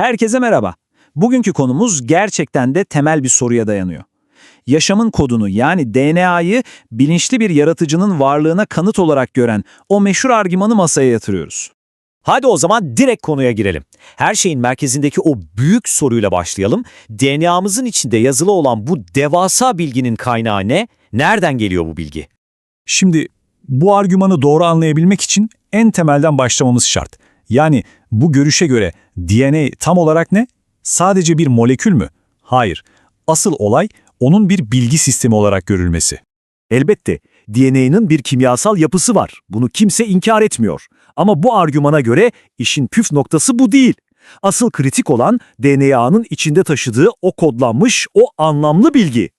Herkese merhaba. Bugünkü konumuz gerçekten de temel bir soruya dayanıyor. Yaşamın kodunu yani DNA'yı bilinçli bir yaratıcının varlığına kanıt olarak gören o meşhur argümanı masaya yatırıyoruz. Hadi o zaman direkt konuya girelim. Her şeyin merkezindeki o büyük soruyla başlayalım. DNA'mızın içinde yazılı olan bu devasa bilginin kaynağı ne? Nereden geliyor bu bilgi? Şimdi bu argümanı doğru anlayabilmek için en temelden başlamamız şart. Yani bu görüşe göre DNA tam olarak ne? Sadece bir molekül mü? Hayır. Asıl olay onun bir bilgi sistemi olarak görülmesi. Elbette DNA'nın bir kimyasal yapısı var. Bunu kimse inkar etmiyor. Ama bu argümana göre işin püf noktası bu değil. Asıl kritik olan DNA'nın içinde taşıdığı o kodlanmış, o anlamlı bilgi.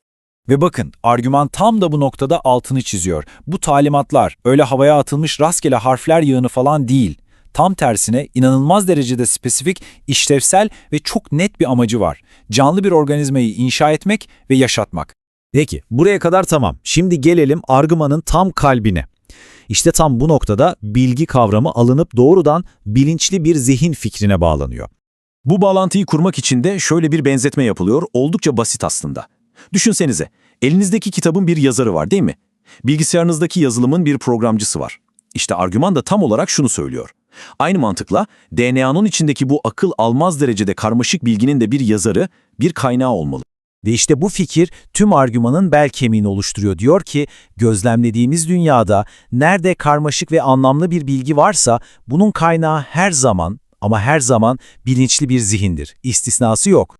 Ve bakın argüman tam da bu noktada altını çiziyor. Bu talimatlar öyle havaya atılmış rastgele harfler yığını falan değil. Tam tersine inanılmaz derecede spesifik, işlevsel ve çok net bir amacı var. Canlı bir organizmayı inşa etmek ve yaşatmak. Peki, buraya kadar tamam. Şimdi gelelim argümanın tam kalbine. İşte tam bu noktada bilgi kavramı alınıp doğrudan bilinçli bir zihin fikrine bağlanıyor. Bu bağlantıyı kurmak için de şöyle bir benzetme yapılıyor. Oldukça basit aslında. Düşünsenize, elinizdeki kitabın bir yazarı var değil mi? Bilgisayarınızdaki yazılımın bir programcısı var. İşte argüman da tam olarak şunu söylüyor. Aynı mantıkla DNA'nın içindeki bu akıl almaz derecede karmaşık bilginin de bir yazarı, bir kaynağı olmalı. Ve işte bu fikir tüm argümanın bel kemiğini oluşturuyor. Diyor ki gözlemlediğimiz dünyada nerede karmaşık ve anlamlı bir bilgi varsa bunun kaynağı her zaman ama her zaman bilinçli bir zihindir. İstisnası yok.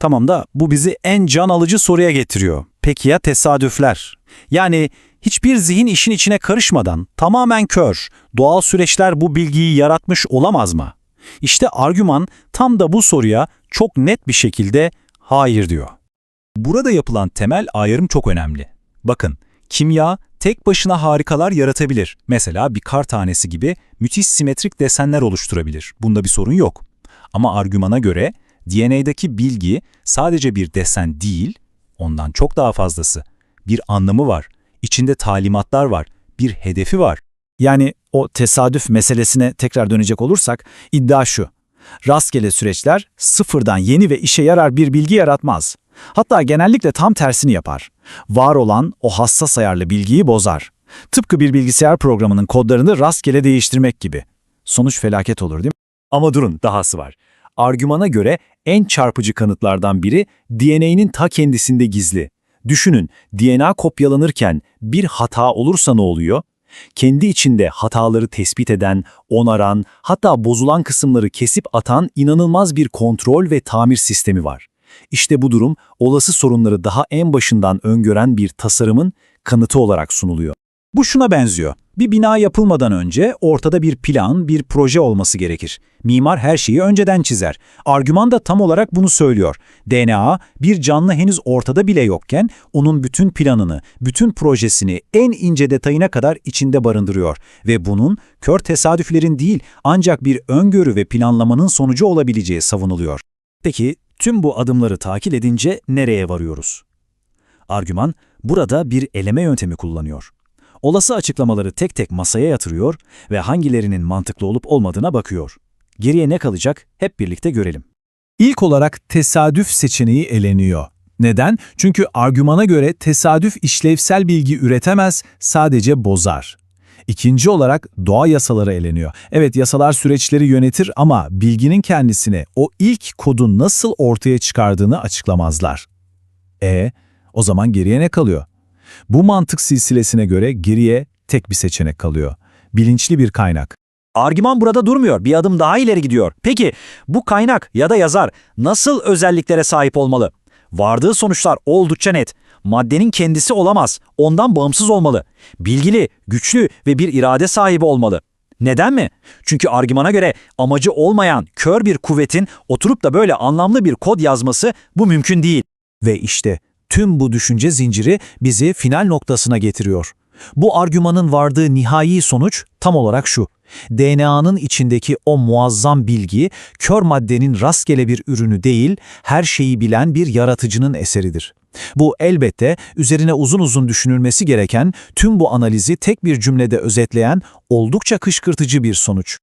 Tamam da bu bizi en can alıcı soruya getiriyor. Peki ya tesadüfler? Yani hiçbir zihin işin içine karışmadan, tamamen kör, doğal süreçler bu bilgiyi yaratmış olamaz mı? İşte argüman tam da bu soruya çok net bir şekilde hayır diyor. Burada yapılan temel ayrım çok önemli. Bakın, kimya tek başına harikalar yaratabilir. Mesela bir kar tanesi gibi müthiş simetrik desenler oluşturabilir. Bunda bir sorun yok. Ama argümana göre DNA'daki bilgi sadece bir desen değil, ondan çok daha fazlası. Bir anlamı var, içinde talimatlar var, bir hedefi var. Yani o tesadüf meselesine tekrar dönecek olursak iddia şu. Rastgele süreçler sıfırdan yeni ve işe yarar bir bilgi yaratmaz. Hatta genellikle tam tersini yapar. Var olan o hassas ayarlı bilgiyi bozar. Tıpkı bir bilgisayar programının kodlarını rastgele değiştirmek gibi. Sonuç felaket olur değil mi? Ama durun, dahası var. Argümana göre en çarpıcı kanıtlardan biri DNA'nın ta kendisinde gizli. Düşünün, DNA kopyalanırken bir hata olursa ne oluyor? Kendi içinde hataları tespit eden, onaran, hatta bozulan kısımları kesip atan inanılmaz bir kontrol ve tamir sistemi var. İşte bu durum olası sorunları daha en başından öngören bir tasarımın kanıtı olarak sunuluyor. Bu şuna benziyor. Bir bina yapılmadan önce ortada bir plan, bir proje olması gerekir. Mimar her şeyi önceden çizer. Argüman da tam olarak bunu söylüyor. DNA bir canlı henüz ortada bile yokken onun bütün planını, bütün projesini en ince detayına kadar içinde barındırıyor ve bunun kör tesadüflerin değil ancak bir öngörü ve planlamanın sonucu olabileceği savunuluyor. Peki tüm bu adımları takip edince nereye varıyoruz? Argüman burada bir eleme yöntemi kullanıyor. Olası açıklamaları tek tek masaya yatırıyor ve hangilerinin mantıklı olup olmadığına bakıyor. Geriye ne kalacak hep birlikte görelim. İlk olarak tesadüf seçeneği eleniyor. Neden? Çünkü argümana göre tesadüf işlevsel bilgi üretemez, sadece bozar. İkinci olarak doğa yasaları eleniyor. Evet yasalar süreçleri yönetir ama bilginin kendisine o ilk kodun nasıl ortaya çıkardığını açıklamazlar. E, o zaman geriye ne kalıyor? Bu mantık silsilesine göre geriye tek bir seçenek kalıyor. Bilinçli bir kaynak. Argüman burada durmuyor, bir adım daha ileri gidiyor. Peki bu kaynak ya da yazar nasıl özelliklere sahip olmalı? Vardığı sonuçlar oldukça net. Maddenin kendisi olamaz, ondan bağımsız olmalı. Bilgili, güçlü ve bir irade sahibi olmalı. Neden mi? Çünkü argümana göre amacı olmayan kör bir kuvvetin oturup da böyle anlamlı bir kod yazması bu mümkün değil. Ve işte tüm bu düşünce zinciri bizi final noktasına getiriyor. Bu argümanın vardığı nihai sonuç tam olarak şu. DNA'nın içindeki o muazzam bilgi, kör maddenin rastgele bir ürünü değil, her şeyi bilen bir yaratıcının eseridir. Bu elbette üzerine uzun uzun düşünülmesi gereken, tüm bu analizi tek bir cümlede özetleyen oldukça kışkırtıcı bir sonuç.